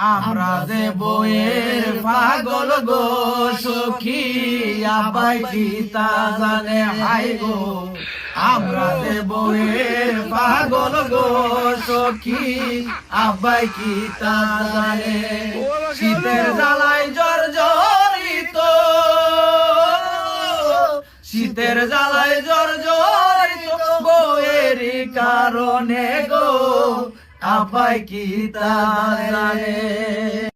আমরা যে বইয়ের পাগল গো, সখী আবাই কি তা জানে, হাই গো। আমরা যে বইয়ের পাগল গো, সখী আবাই কি তা জানে। শীতের জ্বালায় জ্বর জড়িত। শীতের জ্বালায় জ্বর জড়িত বইয়েরই কারণে গো। আপায় কি তারে